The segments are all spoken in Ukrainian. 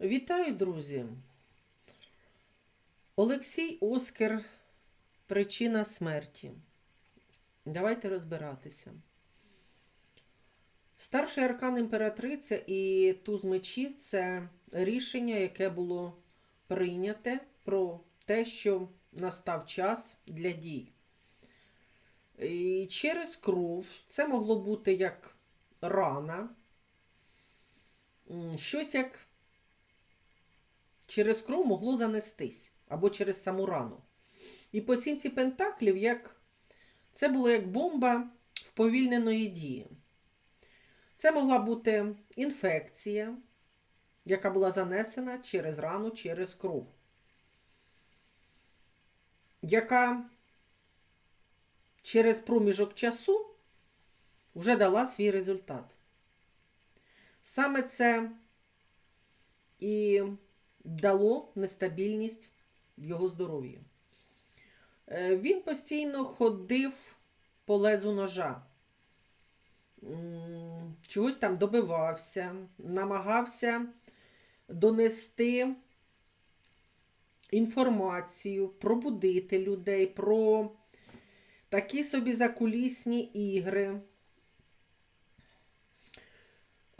Вітаю, друзі! Олексій Оскар Причина смерті. Давайте розбиратися. Старший аркан імператриця і туз мечів це рішення, яке було прийняте про те, що настав час для дій. І через кров це могло бути як рана, щось як через кров могло занестись або через саму рану. І по сінці пентаклів як... це було як бомба вповільненої дії. Це могла бути інфекція, яка була занесена через рану, через кров, яка через проміжок часу вже дала свій результат. Саме це і дало нестабільність його здоров'ї. Е, Він постійно ходив по лезу ножа, чогось там добивався, намагався донести інформацію, пробудити людей про такі собі закулісні ігри.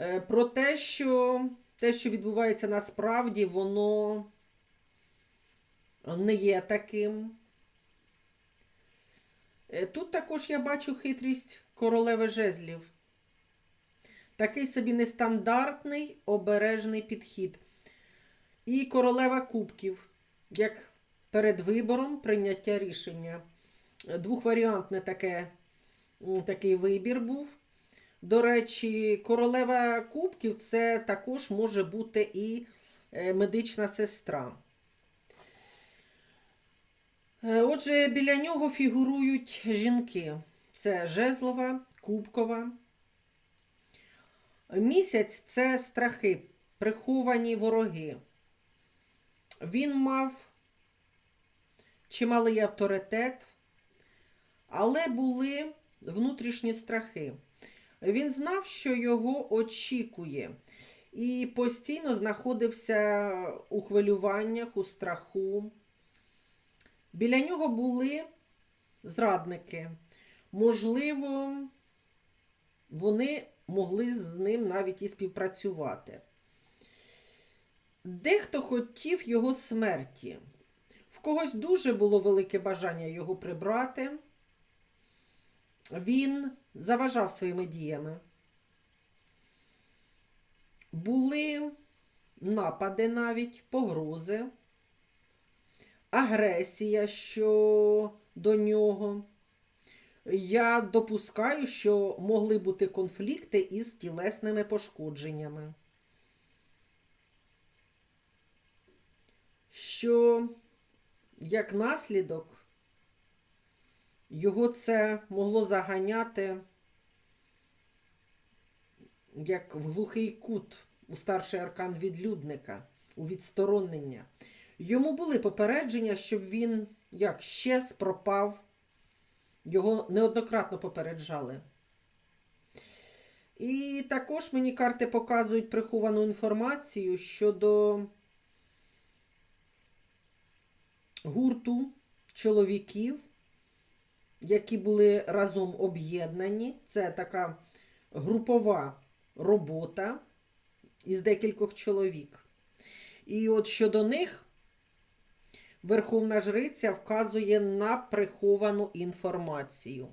Е, Про те, що те, що відбувається насправді, воно не є таким. Е, Тут також я бачу хитрість королеви жезлів. Такий собі нестандартний обережний підхід. І королева кубків, як перед вибором прийняття рішення. Е, Двохваріантне таке, такий вибір був. До речі, королева кубків це також може бути і е, медична сестра. Е, Отже, біля нього фігурують жінки. Це жезлова, кубкова. Місяць це страхи, приховані вороги. Він мав чималий авторитет, але були внутрішні страхи. Він знав, що його очікує, і постійно знаходився у хвилюваннях, у страху. Біля нього були зрадники. Можливо, вони могли з ним навіть і співпрацювати. Дехто хотів його смерті. В когось дуже було велике бажання його прибрати. Він заважав своїми діями. Були напади навіть, погрози, агресія щодо нього. Я допускаю, що могли бути конфлікти із тілесними пошкодженнями. Що, як наслідок, його це могло заганяти як в глухий кут у старший аркан відлюдника, у відсторонення. Йому були попередження, щоб він як щез пропав. Його неоднократно попереджали. І також мені карти показують приховану інформацію щодо гурту чоловіків, які були разом об'єднані. Це така групова робота із декількох чоловік. І от щодо них Верховна Жриця вказує на приховану інформацію.